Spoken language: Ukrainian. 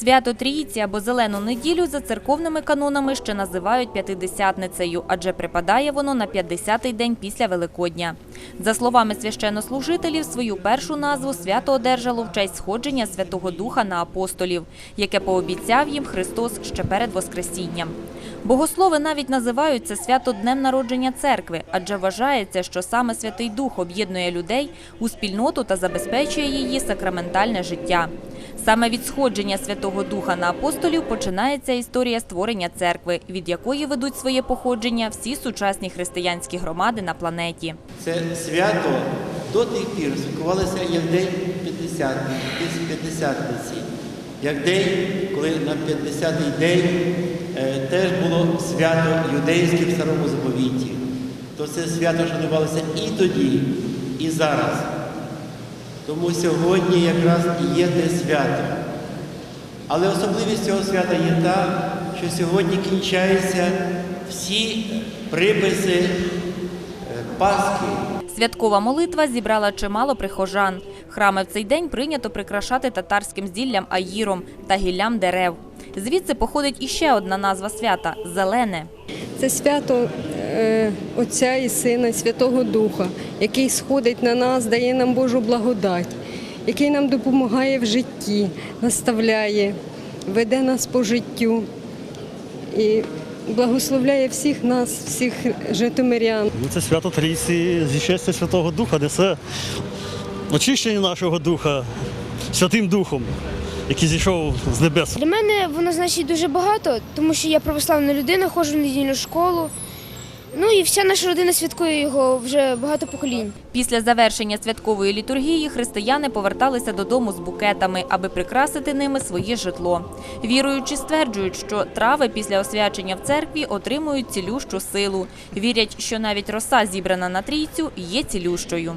Свято Трійці або Зелену неділю за церковними канонами ще називають П'ятидесятницею, адже припадає воно на 50-й день після Великодня. За словами священнослужителів, свою першу назву свято одержало в честь сходження Святого Духа на апостолів, яке пообіцяв їм Христос ще перед Воскресінням. Богослови навіть називають це свято днем народження церкви, адже вважається, що саме Святий Дух об'єднує людей у спільноту та забезпечує її сакраментальне життя. Саме від сходження Святого Духа на апостолів починається історія створення церкви, від якої ведуть своє походження всі сучасні християнські громади на планеті. Це свято до тих пір святкувалося як день П'ятдесятниці, П'ятдесятниці, як день, коли на 50-й день е, теж було свято юдейське в старому заповіті. То це свято шанувалося і тоді, і зараз. Тому сьогодні якраз і є те свято. Але особливість цього свята є та, що сьогодні кінчаються всі приписи е, Пасхи. Святкова молитва зібрала чимало прихожан. Храми в цей день прийнято прикрашати татарським зіллям аїром та гіллям дерев. Звідси походить іще одна назва свята зелене. Це свято Отця і Сина, і Святого Духа, який сходить на нас, дає нам Божу благодать, який нам допомагає в житті, наставляє, веде нас по життю і благословляє всіх нас, всіх житомирян. Ну, Це свято Трійці зіщастя Святого Духа, несе очищення нашого духа Святим Духом, який зійшов з небес. Для мене воно значить дуже багато, тому що я православна людина, ходжу в недільну школу. Ну і вся наша родина святкує його вже багато поколінь. Після завершення святкової літургії християни поверталися додому з букетами, аби прикрасити ними своє житло. Віруючі стверджують, що трави після освячення в церкві отримують цілющу силу. Вірять, що навіть роса, зібрана на трійцю, є цілющою.